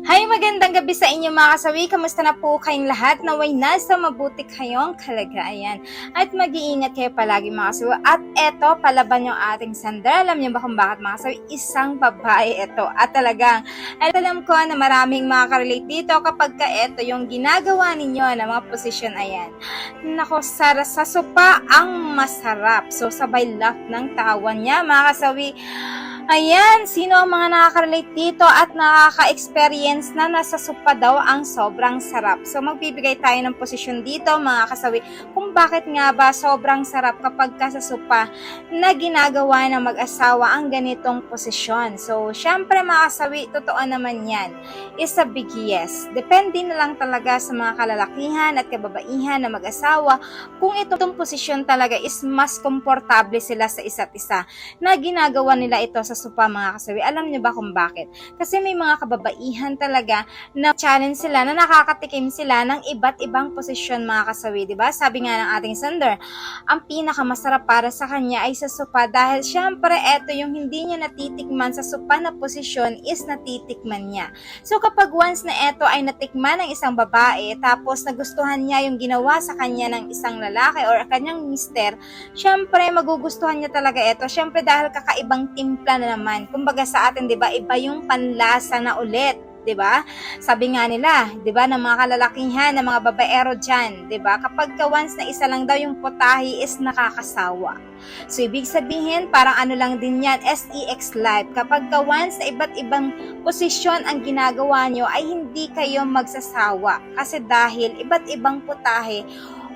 Hi, magandang gabi sa inyo mga kasawi. Kamusta na po kayong lahat? Naway nasa mabuti kayong kalagayan. At mag-iingat kayo palagi mga kasawi. At eto, palaban yung ating sandal. Alam niyo ba kung bakit mga kasawi? Isang babae ito. At talagang, at alam ko na maraming makaka-relate dito kapag ka eto yung ginagawa ninyo na mga posisyon ayan. Nako, Sara, sa sopa ang masarap. So, sabay laugh ng tawan niya mga kasawi. Ayan, sino ang mga nakaka-relate dito at nakaka-experience na nasa supa daw ang sobrang sarap. So magbibigay tayo ng posisyon dito mga kasawi kung bakit nga ba sobrang sarap kapag ka sa supa na ginagawa ng mag-asawa ang ganitong posisyon. So syempre mga kasawi, totoo naman yan. Is a big yes. Depende na lang talaga sa mga kalalakihan at kababaihan na mag-asawa kung itong posisyon talaga is mas komportable sila sa isa't isa na ginagawa nila ito sa supa mga kasawi. Alam niyo ba kung bakit? Kasi may mga kababaihan talaga na challenge sila, na nakakatikim sila ng iba't ibang posisyon mga kasawi, di ba? Sabi nga ng ating sender, ang pinakamasarap para sa kanya ay sa supa dahil syempre eto yung hindi niya natitikman sa supa na posisyon is natitikman niya. So kapag once na eto ay natikman ng isang babae tapos nagustuhan niya yung ginawa sa kanya ng isang lalaki or kanyang mister, syempre magugustuhan niya talaga ito. Syempre dahil kakaibang timpla na naman. Kumbaga sa atin, 'di ba, iba yung panlasa na ulit. 'di ba? Sabi nga nila, 'di ba, ng mga kalalakihan, ng mga babaero diyan, 'di ba? Kapag ka once na isa lang daw yung potahi is nakakasawa. So ibig sabihin, parang ano lang din 'yan, SEX life. Kapag ka once na iba't ibang posisyon ang ginagawa nyo ay hindi kayo magsasawa kasi dahil iba't ibang putahe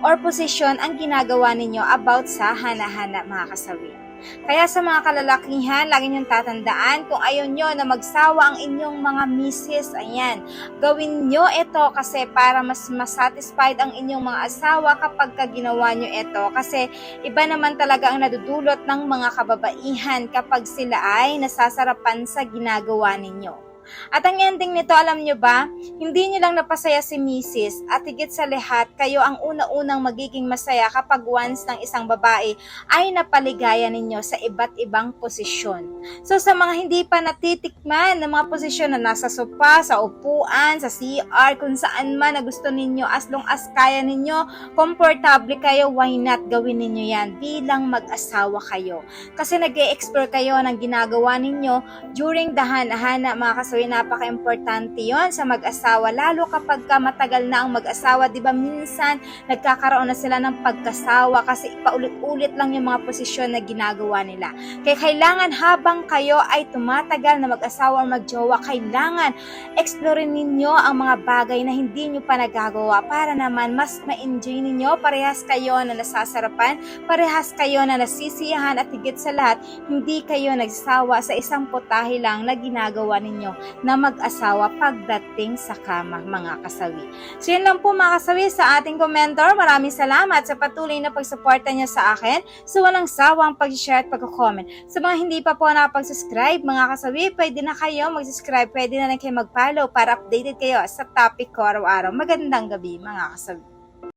or posisyon ang ginagawa ninyo about sa hana-hana mga kasawi. Kaya sa mga kalalakihan, lagi niyong tatandaan kung ayaw nyo na magsawa ang inyong mga misis, ayan, gawin nyo ito kasi para mas masatisfied ang inyong mga asawa kapag ka ginawa nyo ito. Kasi iba naman talaga ang nadudulot ng mga kababaihan kapag sila ay nasasarapan sa ginagawa ninyo. At ang ending nito, alam nyo ba, hindi nyo lang napasaya si Mrs. at higit sa lahat, kayo ang una-unang magiging masaya kapag once ng isang babae ay napaligaya ninyo sa iba't ibang posisyon. So sa mga hindi pa natitikman ng mga posisyon na nasa sopa, sa upuan, sa CR, kung saan man na gusto ninyo, as long as kaya ninyo, komportable kayo, why not gawin ninyo yan bilang mag-asawa kayo. Kasi nag explore kayo ng ginagawa ninyo during the hana-hana mga kasawi, napaka-importante yon sa mag-asawa, lalo kapag ka matagal na ang mag-asawa, di ba? Minsan nagkakaroon na sila ng pagkasawa kasi paulit-ulit lang yung mga posisyon na ginagawa nila. Kaya kailangan habang kayo ay tumatagal na mag-asawa o mag-jowa, kailangan explorein ninyo ang mga bagay na hindi nyo pa nagagawa para naman mas ma-enjoy ninyo, parehas kayo na nasasarapan, parehas kayo na nasisiyahan at higit sa lahat, hindi kayo nagsawa sa isang putahe lang na ginagawa ninyo na mag-asawa pagdating sa kama, mga kasawi. So yun lang po mga kasawi sa ating komentar. Maraming salamat sa patuloy na pagsuporta niyo sa akin. So walang sawang pag-share at pag-comment. Sa mga hindi pa po nakapag-subscribe, mga kasawi, pwede na kayo mag-subscribe, pwede na rin kayo mag-follow para updated kayo sa topic ko araw-araw. Magandang gabi mga kasawi.